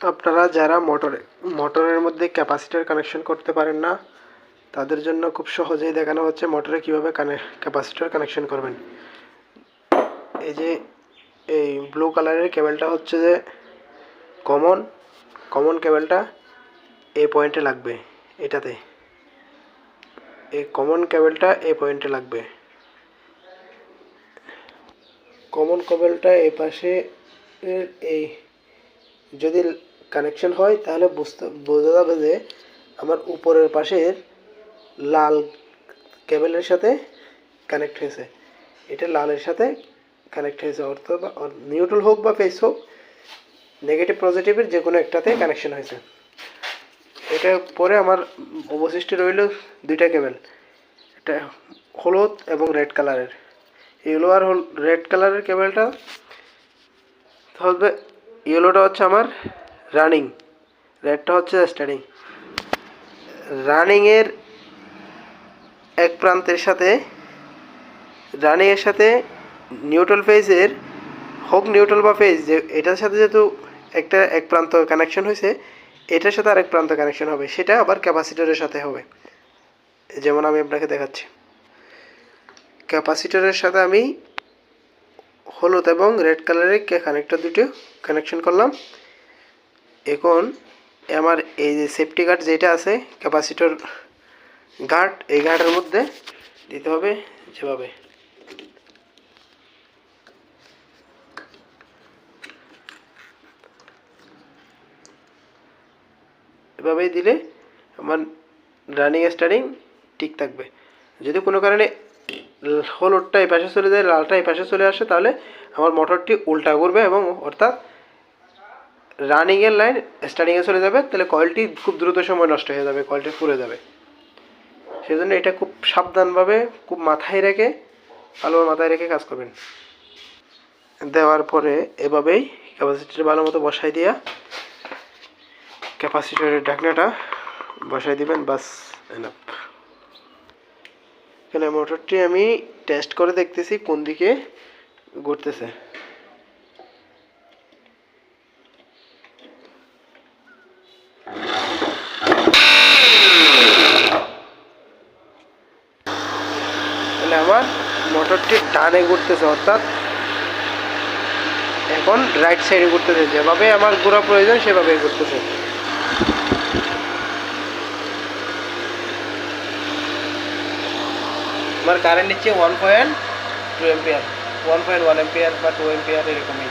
আপনারা যারা মোটরে, মোটরের মধ্যে ক্যাপাসিটার কানেকশন করতে পারেন না, তাদের জন্য খুব সহজেই দেখানো হচ্ছে মোটরে কীভাবে কানে ক্যাপাসিটার কানেকশন করবেন। এই যে, এই ব্লু কালারের কেবেলটা হচ্ছে যে কমন কমন কেবেলটা এই পয়েন্টে লাগবে, এটাতে। এই কমন কেবেলটা এই পয়েন্টে লাগবে। কমন কেবেলটা এই পাশে এই, যদি কানেকশন হয়, তাহলে বুঝতে, বোঝা যাবে যে আমার উপরের পাশের লাল কেবেলের সাথে কানেক্ট হয়েছে। এটা লালের সাথে কানেক্ট হয়েছে, অর্থাৎ নিউট্রাল হোক বা ফেস হোক নেগেটিভ পজিটিভের যে কোনো একটাতে কানেকশন হয়েছে। এটা পরে আমার অবশিষ্ট রইল দুইটা কেবেল একটা হলুদ এবং রেড কালারের ইয়েলো আর রেড কালারের কেবেলটা হবে ইয়েলোটা হচ্ছে আমার রানিং রেডটা হচ্ছে স্টার্টিং রানিংয়ের এক প্রান্তের সাথে রানিংয়ের সাথে নিউট্রাল ফেজের হোক নিউট্রাল বা ফেজ যে এটার সাথে যেহেতু একটা এক প্রান্ত কানেকশন হয়েছে, এটার সাথে আরেক প্রান্ত কানেকশন হবে। সেটা আবার ক্যাপাসিটরের সাথে হবে। যেমন আমি আপনাকে দেখাচ্ছি। ক্যাপাসিটরের সাথে আমি হলুদ এবং রেড কালারের কানেক্টর দুটো কানেকশন করলাম। এখন আমার এই যে সেফটি গার্ড যেটা আছে ক্যাপাসিটর গার্ড এই গার্ডের মধ্যে দিতে হবে যেভাবে। এভাবেই দিলে আমার রানিং স্টার্টিং ঠিক থাকবে। যদি কোনো কারণে হলুদটা এই পাশে চলে যায়, লালটা এই পাশে চলে আসে, তাহলে আমার মোটরটি উল্টা করবে এবং অর্থাৎ রানিংয়ের লাইন স্টার্টিংয়ে চলে যাবে, তাহলে কয়েলটি খুব দ্রুত সময় নষ্ট হয়ে যাবে কয়েলটি পুড়ে যাবে। সেই জন্য এটা খুব সাবধানভাবে খুব মাথায় রেখে ভালো মাথায় রেখে কাজ করবেন। দেওয়ার পরে এভাবেই ক্যাপাসিটির ভালো মতো বসাই দিয়া ক্যাপাসিটরের ঢাকনাটা বসাই দিবেন, বাস এনাফ এখানে মোটরটি আমি টেস্ট করে দেখতেছি কোন দিকে ঘুরতেছে। তাহলে আমার মোটরটি টানে ঘুরতেছে, অর্থাৎ এখন রাইট সাইডে ঘুরতেছে। যেভাবে আমার ঘোরা প্রয়োজন সেভাবে ঘুরতেছে। আমার কারেন্ট নিচ্ছে one point two ampere one point one ampere বা টু এম্পিয়ার এরকমই।